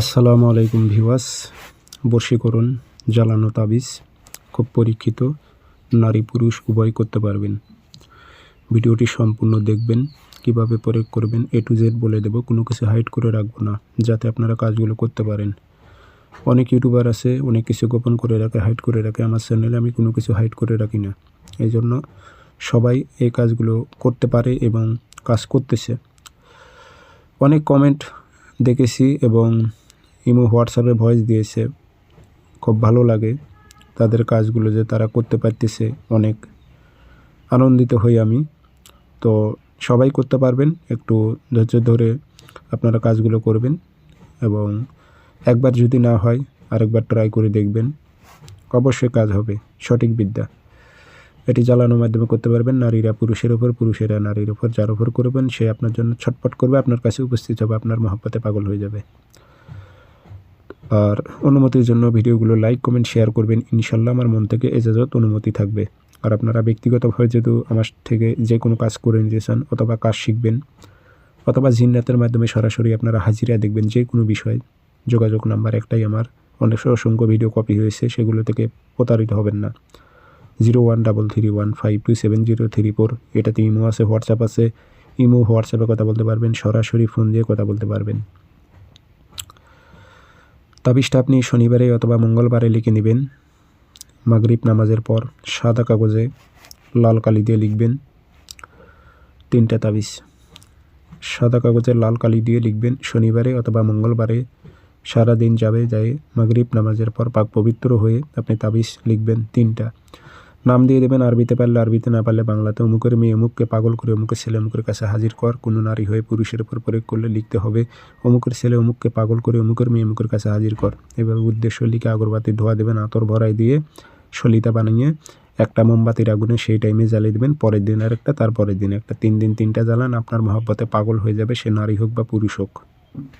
আসসালামু আলাইকুম ভিওয়াস বশীকরণ জ্বালানো তাবিজ, খুব পরীক্ষিত, নারী পুরুষ উভয় করতে পারবেন। ভিডিওটি সম্পূর্ণ দেখবেন, কীভাবে প্রয়োগ করবেন এ টু জেড বলে দেবো, কোনো কিছু হাইড করে রাখব না, যাতে আপনারা কাজগুলো করতে পারেন। অনেক ইউটিউবার আছে, অনেক কিছু গোপন করে রাখে হাইড করে রাখে, আমার চ্যানেলে আমি কোনো কিছু হাইড করে রাখি না। এই জন্য সবাই এই কাজগুলো করতে পারে এবং কাজ করতেছে। অনেক কমেন্ট দেখেছি এবং ইমো হোয়াটসঅ্যাপে ভয়েস দিয়েছে। খুব ভালো লাগে তাদের কাজগুলো যে তারা করতে পারতেছে অনেক। আনন্দিত হই আমি। তো সবাই করতে পারবেন, একটু ধৈর্য ধরে আপনারা কাজগুলো করবেন এবং একবার যদি না হয় আরেকবার ট্রাই করে দেখবেন। অবশ্যই কাজ হবে, সঠিক বিদ্যা। এটি জ্বালানোর মাধ্যমে করতে পারবেন, নারীরা পুরুষের ওপর পুরুষেরা নারীর ওপর যার ওপর করবেন সে আপনার জন্য ছটপট করবে, আপনার কাছে উপস্থিত হবে, আপনার মহব্বতে পাগল হয়ে যাবে। আর অনুমতির জন্য ভিডিওগুলো লাইক কমেন্ট শেয়ার করবেন। ইনশাল্লাহ আমার মন থেকে এজাজত অনুমতি থাকবে। আর আপনারা ব্যক্তিগতভাবে যেহেতু আমার থেকে যে কোনো কাজ করে নিতে চান অথবা কাজ শিখবেন অথবা জিন্নাতের মাধ্যমে সরাসরি আপনারা হাজিরা দেখবেন যে কোনো বিষয়, যোগাযোগ নাম্বার একটাই আমার। অনেক অসংখ্য ভিডিও কপি হয়েছে, সেগুলো থেকে প্রতারিত হবেন না। Zero one double three one five two seven zero three four এটাতে ইমো আছে, হোয়াটসঅ্যাপ আছে। ইমো, হোয়াটসঅ্যাপে কথা বলতে পারবেন, সরাসরি ফোন দিয়ে কথা বলতে পারবেন। তাবিজটা আপনি শনিবারে অথবা মঙ্গলবারে লিখে নেবেন। মাগরিব নামাজের পর সাদা কাগজে লাল কালি দিয়ে লিখবেন। তিনটা তাবিজ। সাদা কাগজে লাল কালি দিয়ে লিখবেন শনিবারে অথবা মঙ্গলবারে। সারা দিন যাবে, যায় মাগরিব নামাজের পর পাক পবিত্র হয়ে আপনি তাবিজ লিখবেন তিনটা। নাম দিয়ে দেবেন, আরবিতে পারলে আরবিতে, না পারলে বাংলাতে। অমুকের মেয়ে, অমুককে পাগল করে, অমুকের ছেলে, অমুকের কাছে হাজির কর। কোনো নারী হয়ে পুরুষের উপর প্রয়োগ করলে লিখতে হবে, অমুকের ছেলে, অমুককে পাগল করে, অমুকের মেয়ে, অমুকের কাছে হাজির কর। এভাবে উদ্দেশ্য লিখে আগরবাতি ধোয়া দেবেন, আতর ভরাই দিয়ে সলিতা বানিয়ে একটা মোমবাতির আগুনে সেই টাইমে জ্বালিয়ে দেবেন। পরের দিন আর একটা তারপরের দিন একটা। তিন দিন তিনটা জ্বালান, আপনার মহব্বতে পাগল হয়ে যাবে, সে নারী হোক বা পুরুষ হোক।